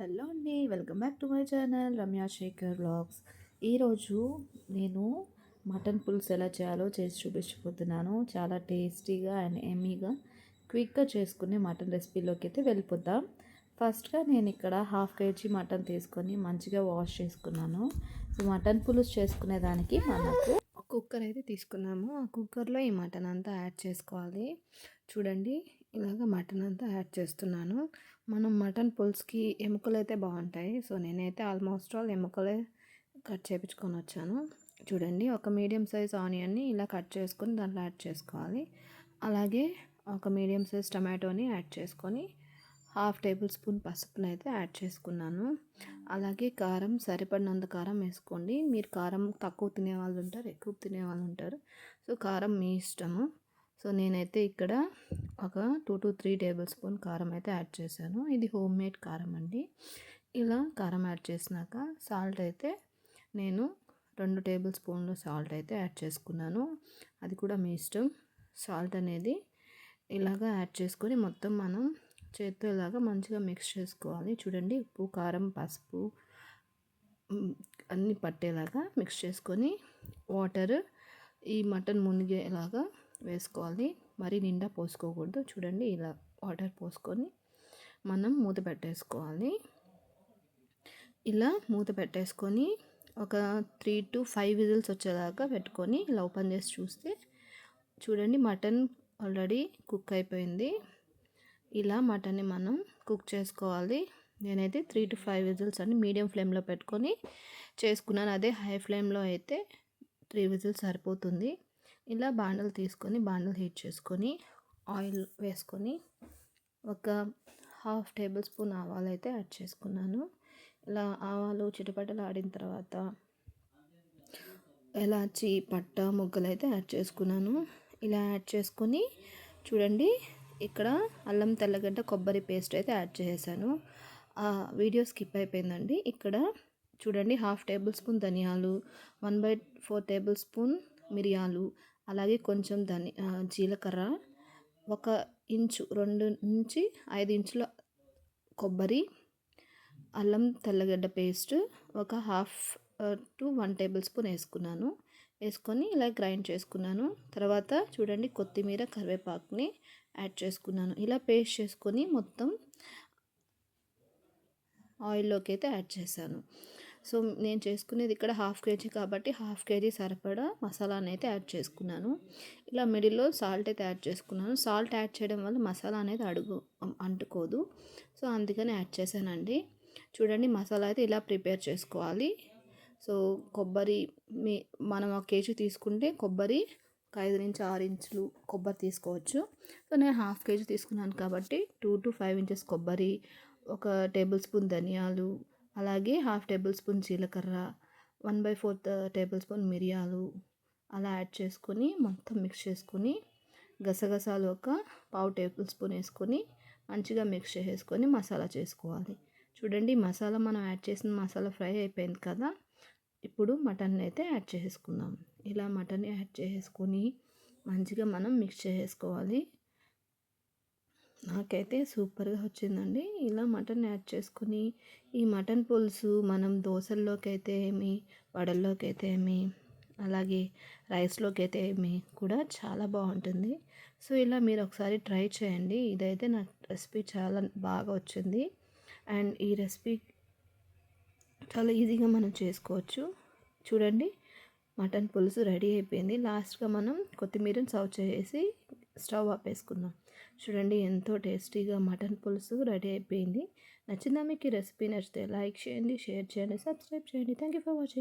Hello అండి welcome back to my channel Ramya Shekhar vlogs. ఈరోజు నేను మటన్ పులుసు ఎలా చేయాలో చేసి చూపించబోతున్నాను. చాలా టేస్టీగా అండ్ ఎమ్మీగా క్విక్గా చేసుకునే మటన్ రెసిపీలోకి అయితే వెళ్ళిపోతాం ఫస్ట్గా నేను ఇక్కడ హాఫ్ కేజీ మటన్ తీసుకొని మంచిగా వాష్ చేసుకున్నాను. మటన్ పులుసు చేసుకునేదానికి మనకు కుక్కర్ అయితే తీసుకున్నాము. ఆ కుక్కర్లో ఈ మటన్ అంతా యాడ్ చేసుకోవాలి. చూడండి ఇలాగ మటన్ అంతా యాడ్ చేస్తున్నాను. మనం మటన్ పులుసుకి ఎముకలు అయితే బాగుంటాయి. సో నేనైతే ఆల్మోస్ట్ ఆల్ ఎముకలే కట్ చేయించుకొని వచ్చాను. చూడండి ఒక మీడియం సైజ్ ఆనియన్ని ఇలా కట్ చేసుకొని దాంట్లో యాడ్ చేసుకోవాలి. అలాగే ఒక మీడియం సైజ్ టమాటోని యాడ్ చేసుకొని హాఫ్ టేబుల్ స్పూన్ పసుపుని అయితే యాడ్ చేసుకున్నాను. అలాగే కారం సరిపడినంత కారం వేసుకోండి. మీరు కారం తక్కువ తినే వాళ్ళు ఉంటారు ఎక్కువ తినే వాళ్ళు ఉంటారు. సో కారం మీ ఇష్టము. సో నేనైతే ఇక్కడ ఒక two to three tablespoon కారం అయితే యాడ్ చేశాను. ఇది హోమ్ మేడ్ కారం అండి. ఇలా కారం యాడ్ చేసినాక సాల్ట్ అయితే నేను రెండు టేబుల్ స్పూన్లు సాల్ట్ అయితే యాడ్ చేసుకున్నాను. అది కూడా మీ ఇష్టం. సాల్ట్ అనేది ఇలాగా యాడ్ చేసుకొని మొత్తం మనం చేత్తో ఇలాగా మంచిగా మిక్స్ చేసుకోవాలి. చూడండి ఉప్పు కారం పసుపు అన్నీ పట్టేలాగా మిక్స్ చేసుకొని వాటర్ ఈ మటన్ మునిగేలాగా వేసుకోవాలి. మరి నిండా పోసుకోకూడదు. చూడండి ఇలా వాటర్ పోసుకొని మనం మూత పెట్టేసుకోవాలి. ఇలా మూత పెట్టేసుకొని ఒక త్రీ టు ఫైవ్ విజిల్స్ వచ్చేదాకా పెట్టుకొని ఇలా ఓపెన్ చేసి చూస్తే చూడండి మటన్ ఆల్రెడీ కుక్ అయిపోయింది. ఇలా మటన్ని మనం కుక్ చేసుకోవాలి. నేనైతే త్రీ టు ఫైవ్ విజిల్స్ అని మీడియం ఫ్లేమ్లో పెట్టుకొని చేసుకున్నాను. అదే హై ఫ్లేమ్లో అయితే త్రీ విజిల్స్ సరిపోతుంది. ఇలా బాండలు తీసుకొని బాండలు హీట్ చేసుకొని ఆయిల్ వేసుకొని ఒక హాఫ్ టేబుల్ స్పూన్ ఆవాలు అయితే యాడ్ చేసుకున్నాను. ఇలా ఆవాలు చిటపటలు ఆడిన తర్వాత ఎలాచి పట్ట ముగ్గలు అయితే యాడ్ చేసుకున్నాను. ఇలా యాడ్ చేసుకొని చూడండి ఇక్కడ అల్లం తెల్లగడ్డ కొబ్బరి పేస్ట్ అయితే యాడ్ చేసేసాను. ఆ వీడియో స్కిప్ అయిపోయిందండి. ఇక్కడ చూడండి హాఫ్ టేబుల్ స్పూన్ ధనియాలు one by four tablespoon మిరియాలు అలాగే కొంచెం ధని జీలకర్ర ఒక ఇంచు రెండు నుంచి ఐదు ఇంచుల కొబ్బరి అల్లం తెల్లగడ్డ పేస్ట్ ఒక half to one tablespoon వేసుకున్నాను. వేసుకొని ఇలా గ్రైండ్ చేసుకున్నాను. తర్వాత చూడండి కొత్తిమీర కరివేపాకుని యాడ్ చేసుకున్నాను. ఇలా పేస్ట్ చేసుకొని మొత్తం ఆయిల్లోకి అయితే యాడ్ చేశాను. సో నేను చేసుకునేది ఇక్కడ హాఫ్ కేజీ కాబట్టి హాఫ్ కేజీ సరిపడా మసాలాని అయితే యాడ్ చేసుకున్నాను. ఇలా మిడిల్లో సాల్ట్ అయితే యాడ్ చేసుకున్నాను. సాల్ట్ యాడ్ చేయడం వల్ల మసాలా అనేది అడుగు అంటుకోదు. సో అందుకని యాడ్ చేశానండి. చూడండి మసాలా అయితే ఇలా ప్రిపేర్ చేసుకోవాలి. సో కొబ్బరి మీ మనం ఒక కేజీ తీసుకుంటే కొబ్బరి ఒక ఐదు నుంచి ఆరు ఇంచులు కొబ్బరి తీసుకోవచ్చు. సో నేను హాఫ్ కేజీ తీసుకున్నాను కాబట్టి టూ టు ఫైవ్ ఇంచెస్ కొబ్బరి ఒక టేబుల్ స్పూన్ ధనియాలు అలాగే హాఫ్ టేబుల్ స్పూన్ జీలకర్ర one by fourth tablespoon మిరియాలు అలా యాడ్ చేసుకొని మొత్తం మిక్స్ చేసుకొని గసగసాలు ఒక పావు టేబుల్ స్పూన్ వేసుకొని మంచిగా మిక్స్ చేసుకొని మసాలా చేసుకోవాలి. చూడండి మసాలా మనం యాడ్ చేసిన మసాలా ఫ్రై అయిపోయింది కదా ఇప్పుడు మటన్ అయితే యాడ్ చేసుకుందాం ఇలా మటన్ యాడ్ చేసుకొని మంచిగా మనం మిక్స్ చేసుకోవాలి నాకైతే సూపర్గా వచ్చిందండి. ఇలా మటన్ యాడ్ చేసుకుని ఈ మటన్ పులుసు మనం దోశల్లోకి అయితే ఏమి వడల్లోకి అయితే ఏమి అలాగే రైస్లోకి అయితే ఏమి కూడా చాలా బాగుంటుంది. సో ఇలా మీరు ఒకసారి ట్రై చేయండి. ఇదైతే నా రెసిపీ చాలా బాగా వచ్చింది. అండ్ ఈ రెసిపీ చాలా ఈజీగా మనం చేసుకోవచ్చు. చూడండి మటన్ పులుసు రెడీ అయిపోయింది. లాస్ట్గా మనం కొత్తిమీరని సర్వ్ చేసి స్టవ్ ఆపేసుకుందాం. చూడండి ఎంతో టేస్టీగా మటన్ పులుసు రెడీ అయిపోయింది. నచ్చిందా మీకు ఈ రెసిపీ నచ్చితే లైక్ చేయండి షేర్ చేయండి సబ్స్క్రైబ్ చేయండి. Thank you for watching.